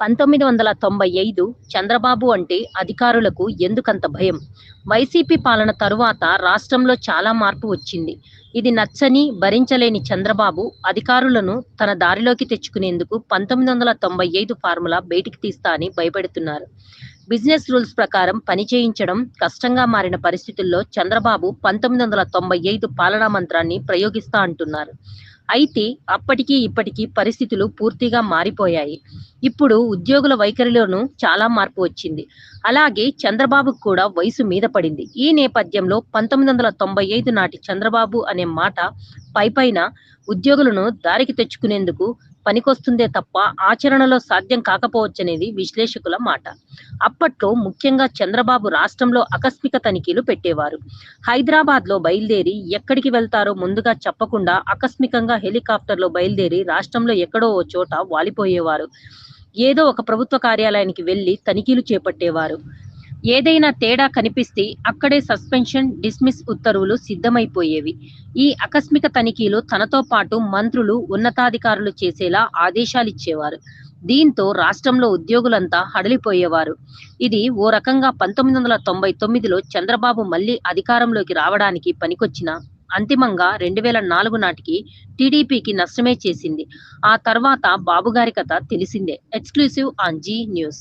పంతొమ్మిది వందల తొంభై ఐదు చంద్రబాబు అంటే అధికారులకు ఎందుకంత భయం? వైసీపీ పాలన తరువాత రాష్ట్రంలో చాలా మార్పు వచ్చింది. ఇది నచ్చని భరించలేని చంద్రబాబు అధికారులను తన దారిలోకి తెచ్చుకునేందుకు పంతొమ్మిది వందల తొంభై ఐదు ఫార్ములా బయటికి తీస్తా అని భయపెడుతున్నారు. బిజినెస్ రూల్స్ ప్రకారం పని చేయించడం కష్టంగా మారిన పరిస్థితుల్లో చంద్రబాబు పంతొమ్మిది వందల తొంభై ఐదు పాలనా మంత్రాన్ని ప్రయోగిస్తా అంటున్నారు. అయితే అప్పటికి ఇప్పటికీ పరిస్థితులు పూర్తిగా మారిపోయాయి. ఇప్పుడు ఉద్యోగుల వైఖరిలోనూ చాలా మార్పు వచ్చింది. అలాగే చంద్రబాబుకు కూడా వయసు మీద పడింది. ఈ నేపథ్యంలో పంతొమ్మిది వందల తొంభై ఐదు నాటి చంద్రబాబు అనే మాట పైపైన ఉద్యోగులను దారికి తెచ్చుకునేందుకు పనికొస్తుందే తప్ప ఆచరణలో సాధ్యం కాకపోవచ్చనేది విశ్లేషకుల మాట. అప్పట్లో ముఖ్యంగా చంద్రబాబు రాష్ట్రంలో ఆకస్మిక తనిఖీలు పెట్టేవారు. హైదరాబాద్లో బయలుదేరి ఎక్కడికి వెళ్తారో ముందుగా చెప్పకుండా ఆకస్మికంగా హెలికాప్టర్లో బయలుదేరి రాష్ట్రంలో ఎక్కడో ఓ చోట వాలిపోయేవారు. ఏదో ఒక ప్రభుత్వ కార్యాలయానికి వెళ్ళి తనిఖీలు చేపట్టేవారు. ఏదైనా తేడా కనిపిస్తే అక్కడే సస్పెన్షన్ డిస్మిస్ ఉత్తర్వులు సిద్ధమైపోయేవి. ఈ ఆకస్మిక తనిఖీలు తనతో పాటు మంత్రులు ఉన్నతాధికారులు చేసేలా ఆదేశాలు ఇచ్చేవారు దీంతో రాష్ట్రంలో ఉద్యోగులంతా హడలిపోయేవారు. ఇది ఓ రకంగా పంతొమ్మిది వందల తొంభై తొమ్మిదిలో చంద్రబాబు మళ్ళీ అధికారంలోకి రావడానికి పనికొచ్చిన అంతిమంగా రెండు వేల నాలుగు నాటికి టీడీపీకి నష్టమే చేసింది. ఆ తర్వాత బాబుగారి కథ తెలిసిందే. Exclusive on Zee News.